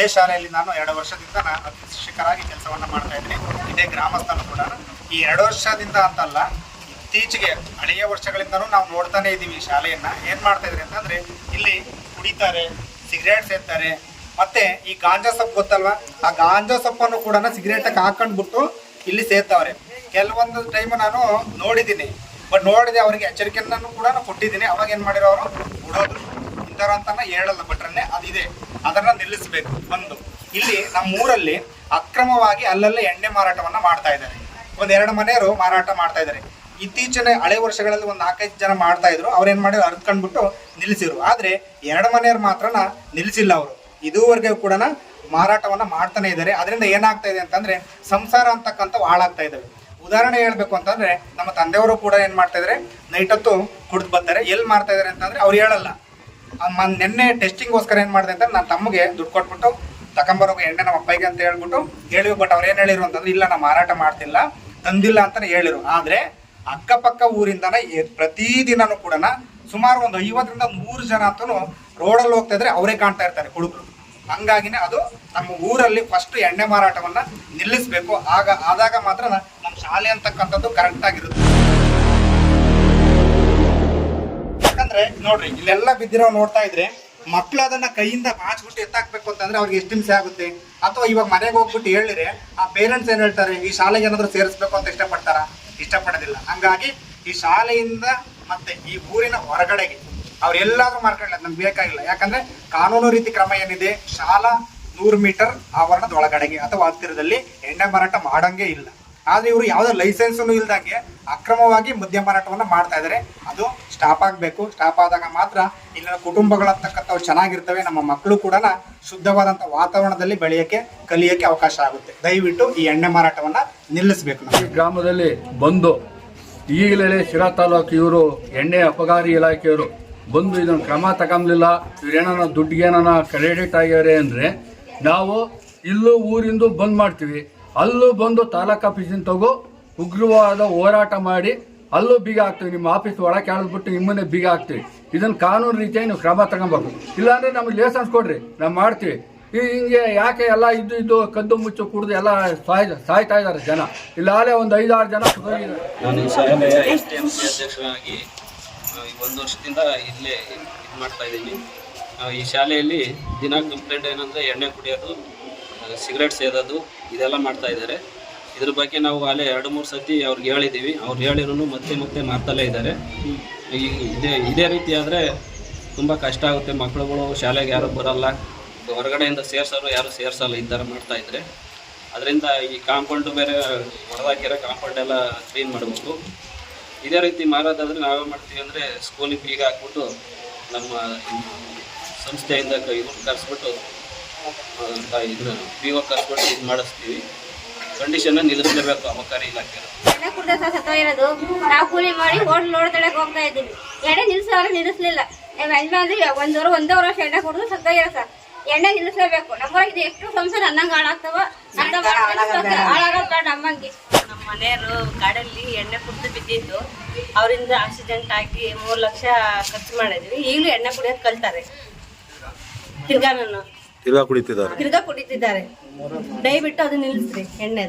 ಇದೇ ಶಾಲೆಯಲ್ಲಿ ನಾನು ಎರಡು ವರ್ಷದಿಂದ ನಾನು ಅತಿಥಿ ಶಿಕ್ಷಕರಾಗಿ ಕೆಲಸವನ್ನು ಮಾಡ್ತಾ ಇದ್ದೀನಿ. ಇದೇ ಗ್ರಾಮಸ್ಥರು ಕೂಡ. ಈ ಎರಡು ವರ್ಷದಿಂದ ಅಂತಲ್ಲ, ಇತ್ತೀಚೆಗೆ ಹಳೆಯ ವರ್ಷಗಳಿಂದನೂ ನಾವು ನೋಡ್ತಾನೆ ಇದ್ದೀವಿ ಈ ಶಾಲೆಯನ್ನ. ಏನ್ ಮಾಡ್ತಾ ಇದ್ರಿ ಅಂತಂದ್ರೆ, ಇಲ್ಲಿ ಕುಡಿತಾರೆ, ಸಿಗರೇಟ್ ಸೇರ್ತಾರೆ ಮತ್ತೆ ಈ ಗಾಂಜಾ ಸೊಪ್ಪು ಗೊತ್ತಲ್ವಾ? ಆ ಗಾಂಜಾ ಸೊಪ್ಪನ್ನು ಕೂಡ ಸಿಗರೇಟ್ ಹಾಕೊಂಡ್ಬಿಟ್ಟು ಇಲ್ಲಿ ಸೇರ್ತಾವ್ರೆ ಕೆಲವೊಂದು ಟೈಮ್ ನಾನು ನೋಡಿದ್ದೀನಿ. ಬಟ್ ನೋಡಿದೆ ಅವರಿಗೆ ಎಚ್ಚರಿಕೆಯನ್ನು ಕೂಡ ಕೊಟ್ಟಿದ್ದೀನಿ. ಅವಾಗ ಏನ್ ಮಾಡಿರೋ ಅವರು ಬಿಡೋದು. ಇಂಥವ್ರು ಅಂತಾನೆ ಹೇಳಲ್ಲ. ಬಟ್ರನ್ನೇ ಅದಿದೆ ಅದನ್ನ ನಿಲ್ಲಿಸಬೇಕು, ಒಂದು. ಇಲ್ಲಿ ನಮ್ಮ ಊರಲ್ಲಿ ಅಕ್ರಮವಾಗಿ ಅಲ್ಲಲ್ಲೇ ಎಣ್ಣೆ ಮಾರಾಟವನ್ನ ಮಾಡ್ತಾ ಇದ್ದಾರೆ. ಒಂದು ಎರಡು ಮನೆಯವರು ಮಾರಾಟ ಮಾಡ್ತಾ ಇದ್ದಾರೆ. ಇತ್ತೀಚಿನ ಹಳೆ ವರ್ಷಗಳಲ್ಲಿ ಒಂದು ನಾಲ್ಕೈದು ಜನ ಮಾಡ್ತಾ ಇದ್ರು ಅವ್ರು ಏನ್ ಮಾಡಿದ್ರು, ಅರ್ತ್ಕೊಂಡ್ಬಿಟ್ಟು ನಿಲ್ಲಿಸಿದ್ರು. ಆದ್ರೆ ಎರಡು ಮನೆಯವ್ರು ಮಾತ್ರನ ನಿಲ್ಲಿಸಿಲ್ಲ ಅವರು. ಇದುವರೆಗೂ ಕೂಡ ಮಾರಾಟವನ್ನ ಮಾಡ್ತಾನೆ ಇದ್ದಾರೆ. ಅದರಿಂದ ಏನಾಗ್ತಾ ಇದೆ ಅಂತಂದ್ರೆ ಸಂಸಾರ ಅಂತಕ್ಕಂಥವು ಹಾಳಾಗ್ತಾ ಇದ್ದಾವೆ. ಉದಾಹರಣೆ ಹೇಳ್ಬೇಕು ಅಂತಂದ್ರೆ ನಮ್ಮ ತಂದೆಯವರು ಕೂಡ ಏನ್ ಮಾಡ್ತಾ ಇದಾರೆ ನೈಟ್ ಹೊತ್ತು ಕುಡಿದು ಬರ್ತಾರೆ. ಎಲ್ಲಿ ಮಾಡ್ತಾ ಇದಾರೆ ಅಂತಂದ್ರೆ ಅವ್ರು ಹೇಳಲ್ಲ. ಆ ನಿನ್ನೆ ಟೆಸ್ಟಿಂಗ್ ಟೆಸ್ಟಿಂಗ್ಗೋಸ್ಕರ ಏನು ಮಾಡಿದೆ ಅಂತ ನನ್ನ ತಮ್ಮಗೆ ದುಡ್ಡು ಕೊಟ್ಬಿಟ್ಟು ತಗೊಂಬರೋಕೆ ಎಣ್ಣೆ ನಮ್ಮ ಅಪ್ಪಾಯಿಗೆ ಅಂತ ಹೇಳ್ಬಿಟ್ಟು ಹೇಳಿವಿ ಬಟ್ ಅವ್ರು ಏನು ಹೇಳಿರು ಅಂತಂದ್ರೆ, ಇಲ್ಲ ನಾ ಮಾರಾಟ ಮಾಡ್ತಿಲ್ಲ, ತಂದಿಲ್ಲ ಅಂತಲೇ ಹೇಳಿರು ಆದ್ರೆ ಅಕ್ಕಪಕ್ಕ ಊರಿಂದನ ಪ್ರತಿದಿನನೂ ಕೂಡ ಸುಮಾರು ಒಂದು ಐವತ್ತರಿಂದ ನೂರು ಜನ ಅಂತೂ ರೋಡಲ್ಲಿ ಹೋಗ್ತಾ ಇದ್ರೆ ಅವರೇ ಕಾಣ್ತಾ ಇರ್ತಾರೆ ಹುಡುಗರು. ಹಂಗಾಗಿನೇ ಅದು ನಮ್ಮ ಊರಲ್ಲಿ ಫಸ್ಟ್ ಎಣ್ಣೆ ಮಾರಾಟವನ್ನು ನಿಲ್ಲಿಸಬೇಕು. ಆಗ, ಆದಾಗ ಮಾತ್ರ ನಮ್ಮ ಶಾಲೆ ಅಂತಕ್ಕಂಥದ್ದು ಕರೆಕ್ಟ್ ನೋಡ್ರಿ, ಇಲ್ಲೆಲ್ಲ ಬಿದ್ದಿರೋ ನೋಡ್ತಾ ಇದ್ರೆ ಮಕ್ಳು ಅದನ್ನ ಕೈಯಿಂದ ಬಾಚ್ಬಿಟ್ಟು ಎತ್ತಾಕ್ಬೇಕು ಅಂತಂದ್ರೆ ಅವ್ರಿಗೆ ಎಷ್ಟು ಹಿಂಸೆ ಆಗುತ್ತೆ? ಅಥವಾ ಇವಾಗ ಮನೆಗೆ ಹೋಗ್ಬಿಟ್ಟು ಹೇಳಿದ್ರೆ ಆ ಪೇರೆಂಟ್ಸ್ ಏನ್ ಹೇಳ್ತಾರೆ, ಈ ಶಾಲೆಗೆ ಏನಾದ್ರು ಸೇರಿಸ್ಬೇಕು ಅಂತ ಇಷ್ಟಪಡ್ತಾರ? ಇಷ್ಟಪಡೋದಿಲ್ಲ. ಹಂಗಾಗಿ ಈ ಶಾಲೆಯಿಂದ ಮತ್ತೆ ಈ ಊರಿನ ಹೊರಗಡೆಗೆ ಅವ್ರೆಲ್ಲಾದ್ರೂ ಮಾರ್ಕೊಳ್ಳ ನಮ್ಗೆ ಬೇಕಾಗಿಲ್ಲ. ಯಾಕಂದ್ರೆ ಕಾನೂನು ರೀತಿ ಕ್ರಮ ಏನಿದೆ, ಶಾಲಾ ನೂರು ಮೀಟರ್ ಆವರಣದ ಒಳಗಡೆಗೆ ಅಥವಾ ಹತ್ತಿರದಲ್ಲಿ ಎಣ್ಣೆ ಮಾರಾಟ ಮಾಡಂಗೆ ಇಲ್ಲ. ಆದ್ರೆ ಇವರು ಯಾವುದೇ ಲೈಸೆನ್ಸ್ ಇಲ್ದಂಗೆ ಅಕ್ರಮವಾಗಿ ಮದ್ಯ ಮಾರಾಟವನ್ನ ಮಾಡ್ತಾ ಇದ್ದಾರೆ ಅದು ಸ್ಟಾಪ್ ಆಗಬೇಕು. ಸ್ಟಾಪ್ ಆದಾಗ ಮಾತ್ರ ಇಲ್ಲಿನ ಕುಟುಂಬಗಳಂತಕ್ಕಂಥವು ಚೆನ್ನಾಗಿರ್ತವೆ. ನಮ್ಮ ಮಕ್ಕಳು ಕೂಡ ಶುದ್ಧವಾದಂಥ ವಾತಾವರಣದಲ್ಲಿ ಬೆಳೆಯಕ್ಕೆ, ಕಲಿಯಕ್ಕೆ ಅವಕಾಶ ಆಗುತ್ತೆ. ದಯವಿಟ್ಟು ಈ ಎಣ್ಣೆ ಮಾರಾಟವನ್ನ ನಿಲ್ಲಿಸಬೇಕು ನಾವು. ಈ ಗ್ರಾಮದಲ್ಲಿ ಬಂದು ಈಗಲೇ ಶಿರಾ ತಾಲೂಕು ಇವರು ಎಣ್ಣೆ ಅಪಗಾರಿ ಇಲಾಖೆಯವರು ಬಂದು ಇದನ್ನು ಕ್ರಮ ತಗೊಂಬಲಿಲ್ಲ ದುಡ್ಡಿಗೆ ಏನಾರ ಕ್ರೆಡಿಟ್ ಆಗ್ಯಾರೆ ಅಂದರೆ ನಾವು ಇಲ್ಲೂ ಊರಿಂದ ಬಂದ್ ಮಾಡ್ತೀವಿ. ಅಲ್ಲೂ ಬಂದು ತಾಲೂಕು ಆಫೀಸಿನ ತಗೋ ಉಗ್ರವಾದ ಹೋರಾಟ ಮಾಡಿ, ಅಲ್ಲೂ ಬೀಗ ಹಾಕ್ತೀವಿ, ನಿಮ್ಮ ಆಫೀಸ್ ಒಳಗೆ ಎಳೆದ್ಬಿಟ್ಟು ನಿಮ್ಮನ್ನೇ ಬೀಗ ಹಾಕ್ತೀವಿ. ಇದನ್ನು ಕಾನೂನು ರೀತಿಯಾಗಿ ನೀವು ಕ್ರಮ ತಗೊಬೇಕು. ಇಲ್ಲಾಂದ್ರೆ ನಮಗೆ ಲೇಸನ್ಸ್ ಕೊಡ್ರಿ, ನಾವು ಮಾಡ್ತೀವಿ. ಈ ಹಿಂಗೆ ಯಾಕೆ ಎಲ್ಲ ಇದ್ದು ಇದ್ದು ಕದ್ದು ಮುಚ್ಚು ಕುಡಿದು ಎಲ್ಲ ಸಾಯ್ ಸಾಯ್ತಾ ಇದ್ದಾರೆ ಜನ. ಇಲ್ಲಾಲೆ ಒಂದು ಐದಾರು ಜನ. ನಾನು ಅಧ್ಯಕ್ಷರಾಗಿ ಒಂದು ವರ್ಷದಿಂದ ಇಲ್ಲೇ ಇದು ಮಾಡ್ತಾ ಇದ್ದೀನಿ. ಈ ಶಾಲೆಯಲ್ಲಿ ದಿನ ಕಂಪ್ಲೇಂಟ್ ಏನಂದ್ರೆ ಎಣ್ಣೆ ಕುಡಿಯೋದು ಸಿಗರೇಟ್ ಸೇದೋದು, ಇದೆಲ್ಲ ಮಾಡ್ತಾ ಇದ್ದಾರೆ. ಇದ್ರ ಬಗ್ಗೆ ನಾವು ಅಲ್ಲೇ ಎರಡು ಮೂರು ಸತಿ ಅವ್ರಿಗೆ ಹೇಳಿದ್ದೀವಿ ಅವ್ರು ಹೇಳಿರೂ ಮತ್ತೆ ಮತ್ತೆ ಮಾಡ್ತಲೇ ಇದ್ದಾರೆ. ಇದೇ ಇದೇ ರೀತಿ ಆದರೆ ತುಂಬ ಕಷ್ಟ ಆಗುತ್ತೆ. ಮಕ್ಕಳುಗಳು ಶಾಲೆಗೆ ಯಾರು ಬರಲ್ಲ. ಹೊರಗಡೆಯಿಂದ ಸೇರ್ಸೋರು ಯಾರು ಸೇರ್ಸಲ್ಲ ಈ ಥರ ಮಾಡ್ತಾ ಇದ್ದಾರೆ ಅದರಿಂದ ಈ ಕಾಂಪೌಂಡ್ ಬೇರೆ ಹೊಡೆದಾಕಿರೋ ಕಾಂಪೌಂಡ್ ಎಲ್ಲ ಕ್ಲೀನ್ ಮಾಡಬೇಕು. ಇದೇ ರೀತಿ ಮಾರೋದಾದ್ರೆ ನಾವೇ ಮಾಡ್ತೀವಿ ಅಂದರೆ ಸ್ಕೂಲಿಗೆ ಬೀಗ ಹಾಕ್ಬಿಟ್ಟು ನಮ್ಮ ಸಂಸ್ಥೆಯಿಂದ ಇವ್ರು ಕರೆಸ್ಬಿಟ್ಟು ಇದನ್ನ ಒ ಕರೆಸ್ಬಿಟ್ಟು ಇದು ಮಾಡಿಸ್ತೀವಿ. ಕಂಡೀಷನ್ನ ನಿಲ್ಲಿಸಲೇಬೇಕು ಅಬಕಾರಿ ಇಲಾಖೆ ನಾವು ಕೂಲಿ ಮಾಡಿ ಹೋಟ್ಲ್ ನೋಡ್ದಳಕ್ ಹೋಗ್ತಾ ಇದ್ದೀವಿ. ಎಣ್ಣೆ ನಿಲ್ಲಿಸೋರು ನಿಲ್ಲಿಸ್ಲಿಲ್ಲ. ನಾವು ಯಜಮಾನ್ರಿ ಒಂದೂವರೆ ಒಂದೂವರೆ ವರ್ಷ ಎಣ್ಣೆ ಕುಡಿದು ಸತ್ತ ಇರೋ ಸರ್. ಎಣ್ಣೆ ನಿಲ್ಲಿಸಲೇಬೇಕು. ನಮ್ಮ ಇದು ಎಷ್ಟು ಸಂಸಾರ ಅನ್ನಂಗೆ ಹಾಳಾಗ್ತಾವ. ಬೇಡ ನಮ್ಮಂಗೆ. ನಮ್ಮ ಮನೆಯವರು ಗಾಡಲ್ಲಿ ಎಣ್ಣೆ ಕುಡಿದು ಬಿದ್ದಿದ್ದು. ಅವರಿಂದ ಆಕ್ಸಿಡೆಂಟ್ ಆಗಿ ಮೂರು ಲಕ್ಷ ಖರ್ಚು ಮಾಡಿದ್ವಿ. ಈಗಲೂ ಎಣ್ಣೆ ಕುಡಿಯೋದು ಕಲ್ತಾರೆ. ತಿರ್ಗಾನು ತಿರ್ಗಾ ಕುಡಿತಿದ್ದಾರೆ. ತಿರ್ಗಾ ಕುಡಿತಿದ್ದಾರೆ. ದಯವಿಟ್ಟು ಅದನ್ನ ನಿಲ್ಲಿಸ್ರಿ ಎಣ್ಣೆದ.